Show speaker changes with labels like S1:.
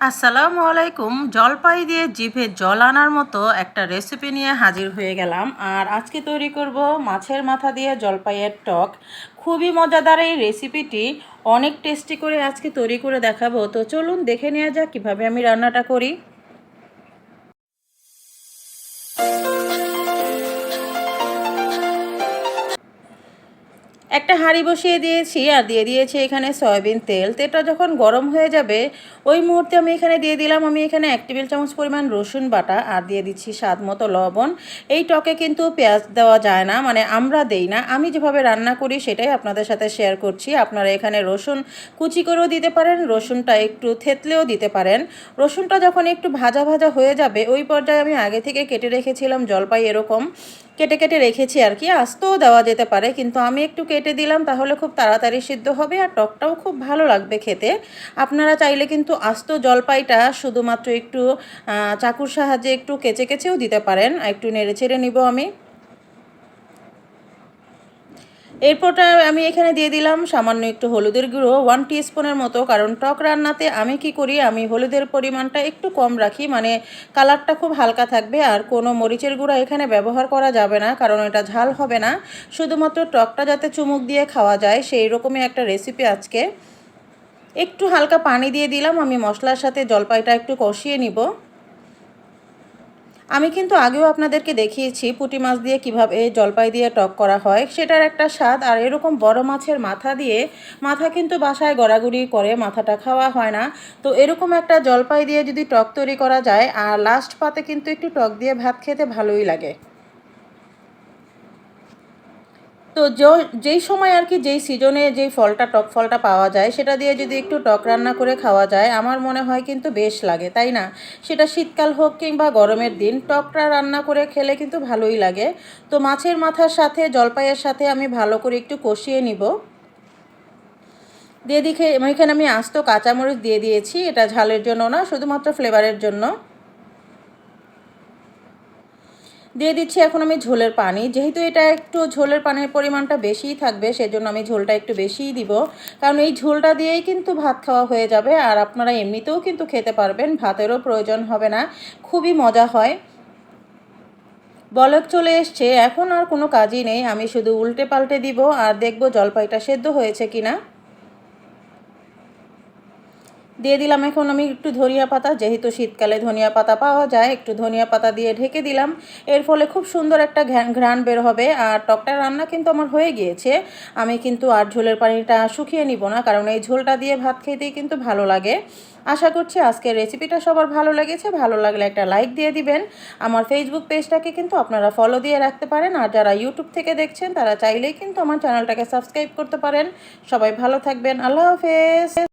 S1: আসসালামু আলাইকুম। জলপাই দিয়ে জিভে জল আনার মতো একটা রেসিপি নিয়ে হাজির হয়ে গেলাম। আর আজকে তৈরি করব মাছের মাথা দিয়ে জলপাইয়ের টক। খুবই মজাদার এই রেসিপিটি অনেক টেস্টি করে আজকে তৈরি করে দেখাবো। তো চলুন দেখে নেওয়া যাক কীভাবে আমি রান্নাটা করি। একটা হাঁড়ি বসিয়ে দিয়েছি আর দিয়ে দিয়েছি এখানে সয়াবিন তেল। তেলটা যখন গরম হয়ে যাবে, ওই মুহূর্তে আমি এখানে দিয়ে দিলাম, আমি এখানে এক টেবিল চামচ পরিমাণ রসুন বাটা আর দিয়ে দিচ্ছি স্বাদ মতো লবণ। এই টকে কিন্তু পেঁয়াজ দেওয়া যায় না মানে আমরা দেই না। আমি যেভাবে রান্না করি সেটাই আপনাদের সাথে শেয়ার করছি। আপনারা এখানে রসুন কুচি করেও দিতে পারেন, রসুনটা একটু থেতলেও দিতে পারেন। রসুনটা যখন একটু ভাজা ভাজা হয়ে যাবে, ওই পর্যায়ে আমি আগে থেকে কেটে রেখেছিলাম, জলপাই এরকম। কেটে কেটে রেখেছি আর কি, আস্তেও দেওয়া যেতে পারে, কিন্তু আমি একটু কেটে দিলাম তাহলে খুব তাড়াতাড়ি সিদ্ধ হবে আর টকটাও খুব ভালো লাগবে খেতে। আপনারা চাইলে কিন্তু আস্ত জলপাইটা শুধুমাত্র একটু চাকুর সাহায্যে একটু কেচে কেচেও দিতে পারেন, একটু নেড়ে ছেড়ে নিব আমি। এরপরটা আমি এখানে দিয়ে দিলাম সামান্য একটু হলুদের গুঁড়ো ওয়ান স্পুনের মতো, কারণ টক রান্নাতে আমি কি করি, আমি হলুদের পরিমাণটা একটু কম রাখি মানে কালারটা খুব হালকা থাকবে, আর কোনো মরিচের গুঁড়া এখানে ব্যবহার করা যাবে না, কারণ এটা ঝাল হবে না। শুধুমাত্র টকটা যাতে চুমুক দিয়ে খাওয়া যায়, সেই রকমই একটা রেসিপি আজকে। একটু হালকা পানি দিয়ে দিলাম, আমি মশলার সাথে জলপাইটা একটু কষিয়ে নিব। আমি কিন্তু আগেও আপনাদেরকে দেখিয়েছি পুঁটি মাছ দিয়ে কীভাবে জলপাই দিয়ে টক করা হয়। সেটার একটা স্বাদ আর এরকম বড় মাছের মাথা দিয়ে মাথা কিন্তু বাসায় গড়াগড়ি করে মাথাটা খাওয়া হয় না। তো এরকম একটা জলপাই দিয়ে যদি টক তৈরি করা যায়, আর লাস্ট পাতে কিন্তু একটু টক দিয়ে ভাত খেতে ভালোই লাগে। তো যেই সময় আর কি যেই সিজনে যেই ফলটা, টক ফলটা পাওয়া যায়, সেটা দিয়ে যদি একটু টক রান্না করে খাওয়া যায়, আমার মনে হয় কিন্তু বেশ লাগে, তাই না? সেটা শীতকাল হোক কিংবা গরমের দিন, টকটা রান্না করে খেলে কিন্তু ভালোই লাগে। তো মাছের মাথার সাথে, জলপাইয়ের সাথে আমি ভালো করে একটু কষিয়ে নিব। দিয়ে দিকে, এখানে আমি আস্ত কাঁচামরিচ দিয়ে দিয়েছি, এটা ঝালের জন্য না, শুধুমাত্র ফ্লেভারের জন্য। দিয়ে দিচ্ছি এখন আমি ঝোলের পানি। যেহেতু এটা একটু ঝোলের পানির পরিমাণটা বেশিই থাকবে, সেজন্য আমি ঝোলটা একটু বেশিই দিব। কারণ এই ঝোলটা দিয়েই কিন্তু ভাত খাওয়া হয়ে যাবে, আর আপনারা এমনিতেও কিন্তু খেতে পারবেন, ভাতেরও প্রয়োজন হবে না। খুবই মজা হয়। বলক চলে এসছে, এখন আর কোনো কাজই নেই, আমি শুধু উল্টে পাল্টে দিব, আর দেখব জলপাইটা সেদ্ধ হয়েছে কিনা। দিয়ে দিলাম। এখন আমি একটু ধনিয়া পাতা, যেহেতু শীতকালে ধনিয়া পাতা পাওয়া যায়, একটু ধনিয়া পাতা দিয়ে ঢেকে দিলাম। এর ফলে খুব সুন্দর একটা ঘ্রাণ বের হবে। আর টকটা রান্না কিন্তু আমার হয়ে গিয়েছে। আমি কিন্তু আর ঝোলের পানিটা শুকিয়ে নিব না, কারণ এই ঝোলটা দিয়ে ভাত খেতেই কিন্তু ভালো লাগে। আশা করছি আজকের রেসিপিটা সবার ভালো লেগেছে। ভালো লাগলে একটা লাইক দিয়ে দিবেন। আমার ফেসবুক পেজটাকে কিন্তু আপনারা ফলো দিয়ে রাখতে পারেন। আর যারা ইউটিউব থেকে দেখছেন, তারা চাইলেই কিন্তু আমার চ্যানেলটাকে সাবস্ক্রাইব করতে পারেন। সবাই ভালো থাকবেন। আল্লাহ হাফেজ।